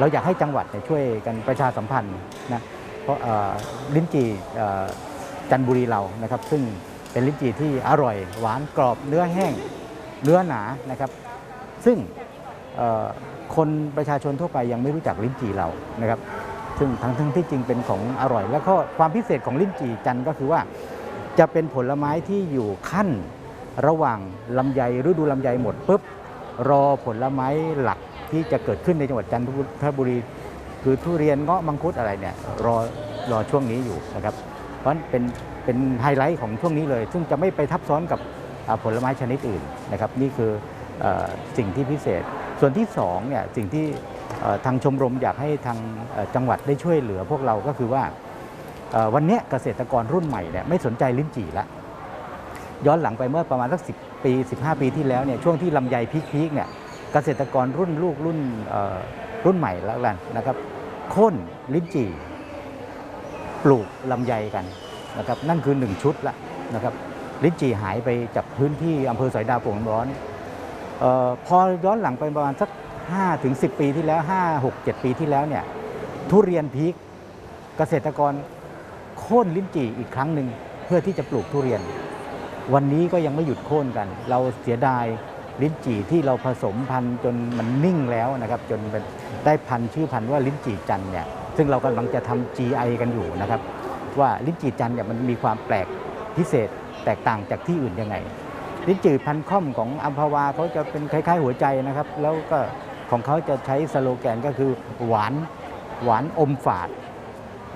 เราอยากให้จังหวัดช่วยกันประชาสัมพันธ์นะเพราะลิ้นจี่จันบุรีเรานะครับ ซึ่งเป็นลิ้นจี่ที่อร่อย หวานกรอบเนื้อแห้งเนื้อหนานะครับ ซึ่งคนประชาชนทั่วไปยังไม่รู้จักลิ้นจี่เรานะครับ ซึ่งทั้งทั้งที่จริงเป็นของอร่อย แล้วก็ความพิเศษของลิ้นจี่จันก็คือว่าจะเป็นผลไม้ที่อยู่ขั้นระหว่างลำไยฤดูลำไยหมดปุ๊บรอผลไม้หลัก ที่จะเกิดขึ้นในจังหวัดจันทบุรี คือทุเรียนเงาะมังคุดอะไรเนี่ยรอรอช่วงนี้อยู่นะครับ เพราะเป็นเป็นไฮไลท์ของช่วงนี้เลย ซึ่งจะไม่ไปทับซ้อนกับผลไม้ชนิดอื่นนะครับนี่คืออสิ่งที่พิเศษ ส่วนที่สองเนี่ยสิ่งที่ทางชมรมอยากให้ทางจังหวัดได้ช่วยเหลือพวกเราก็คือว่าวันนี้เกษตรกรรุ่นใหม่เนี่ยไม่สนใจลิ้นจี่ละย้อนหลังไปเมื่อประมาณสักสิปี 15 ปีที่แล้วเนี่ยช่วงที่ลำไยพีคๆเนี่ย เกษตรกรรุ่นลูกรุ่นรุ่นใหม่แล้วกันนะครับโค่นลิ้นจี่ ปลูกลำไยกันนะครับนั่นคือหนึ่งชุดละนะครับลิ้นจี่หายไปจากพื้นที่อำเภอสอยดาวโป่งร้อนออพอย้อนหลังไปประมาณสัก5ถึง10 ปีที่แล้ว 5 6 7 ปีที่แล้วเนี่ยทุเรียนพีคเกษตรกรโค่นลิ้นจี่อีกครั้งหนึ่งเพื่อที่จะปลูกทุเรียน วันนี้ก็ยังไม่หยุดโค่นกัน เราเสียดาย ลิ้นจี่ที่เราผสมพันธุ์จนมันนิ่งแล้วนะครับจนเป็นได้พันธุ์ชื่อพันธุ์ว่าลิ้นจี่จันเนี่ยซึ่งเรากำลังจะทำ GI กันอยู่นะครับว่าลิ้นจี่จันเนี่ยมันมีความแปลกพิเศษแตกต่างจากที่อื่นยังไง ลิ้นจี่พันธุ์ค่อมของอัมพวาเขาจะเป็นคล้าย ๆ หัวใจนะครับ แล้วก็ของเขาจะใช้สโลแกนก็คือหวานหวานอมฝาด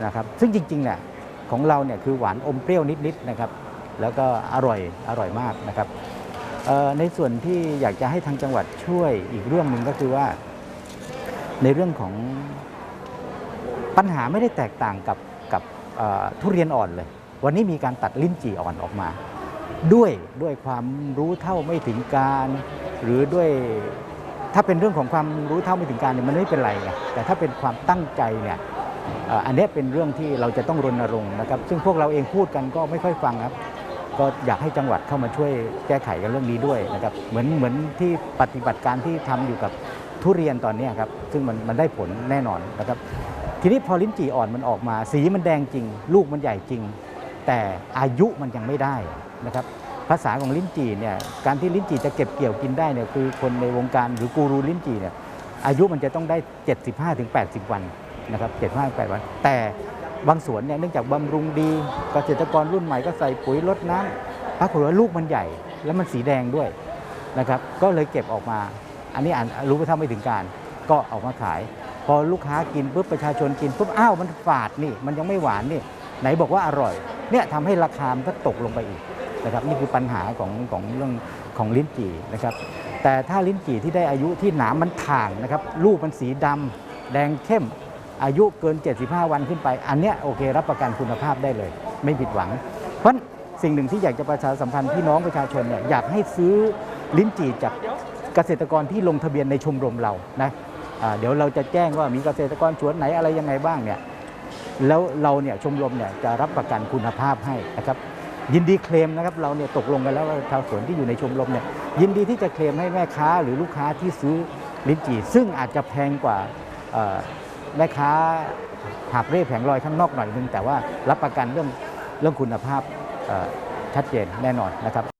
นะครับซึ่งจริงๆเนี่ยของเราเนี่ยคือหวานอมเปรี้ยวนิดๆนะครับแล้วก็อร่อยอร่อยมากนะครับ ในส่วนที่อยากจะให้ทางจังหวัดช่วยอีกเรื่องหนึ่งก็คือว่า ในเรื่องของปัญหาไม่ได้แตกต่างกับกับทุเรียนอ่อนเลย วันนี้มีการตัดลิ้นจี่อ่อนออกมา ด้วยด้วยความรู้เท่าไม่ถึงการ หรือด้วยถ้าเป็นเรื่องของความรู้เท่าไม่ถึงการเนี่ยมันไม่เป็นไรไงแต่ถ้าเป็นความตั้งใจเนี่ยอันนี้เป็นเรื่องที่เราจะต้องรณรงค์นะครับ ซึ่งพวกเราเองพูดกันก็ไม่ค่อยฟังครับ ก็อยากให้จังหวัดเข้ามาช่วยแก้ไขกันเรื่องนี้ด้วยนะครับเหมือนเหมือนที่ปฏิบัติการที่ทำอยู่กับทุเรียนตอนนี้ครับซึ่งมันมันได้ผลแน่นอนนะครับทีนี้พอลิ้นจี่อ่อนมันออกมา สีมันแดงจริง ลูกมันใหญ่จริง แต่อายุมันยังไม่ได้นะครับภาษาของลิ้นจี่เนี่ยการที่ลิ้นจี่จะเก็บเกี่ยวกินได้เนี่ยคือคนในวงการหรือกูรูลิ้นจี่เนี่ยอายุมันจะต้องได้ 75-80ถึง80วันนะครับ75 8วัน แต่ บางสวนเนี่ยเนื่องจากบำรุงดีเกษตรกรรุ่นใหม่ก็ใส่ปุ๋ยลดน้ำปรากฏว่าลูกมันใหญ่ แล้วมันสีแดงด้วยนะครับ ก็เลยเก็บออกมา อันนี้อ่านรู้ว่าเท่าไม่ถึงการ ก็ออกมาขาย พอลูกค้ากินปุ๊บประชาชนกินปุ๊บอ้าวมันฝาดนี่ มันยังไม่หวานนี่ ไหนบอกว่าอร่อยเนี่ยทำให้ราคามันก็ตกลงไปอีกนะครับนี่คือปัญหาของของเรื่องของลิ้นจี่นะครับ แต่ถ้าลิ้นจี่ที่ได้อายุที่หนามมันถ่างนะครับลูกมันสีดำแดงเข้ม อายุเกิน 75 วันขึ้นไป อันเนี้ยโอเครับประกันคุณภาพได้เลย ไม่ผิดหวัง เพราะสิ่งหนึ่งที่อยากจะประชาสัมพันธ์พี่น้องประชาชนเนี่ยอยากให้ซื้อลิ้นจี่จากเกษตรกรที่ลงทะเบียนในชมรมเรานะอ่าเดี๋ยวเราจะแจ้งว่ามีเกษตรกรสวนไหนอะไรยังไงบ้างเนี่ยแล้วเราเนี่ยชมรมเนี่ยจะรับประกันคุณภาพให้นะครับยินดีเคลมนะครับเราเนี่ยตกลงกันแล้วว่าชาวสวนที่อยู่ในชมรมเนี่ยยินดีที่จะเคลมให้แม่ค้าหรือลูกค้าที่ซื้อลิ้นจี่ซึ่งอาจจะแพงกว่า แม่ค้าหาบเร่แผงลอยข้างนอกหน่อยนึง แต่ว่ารับประกันเรื่องเรื่องคุณภาพชัดเจนแน่นอนนะครับ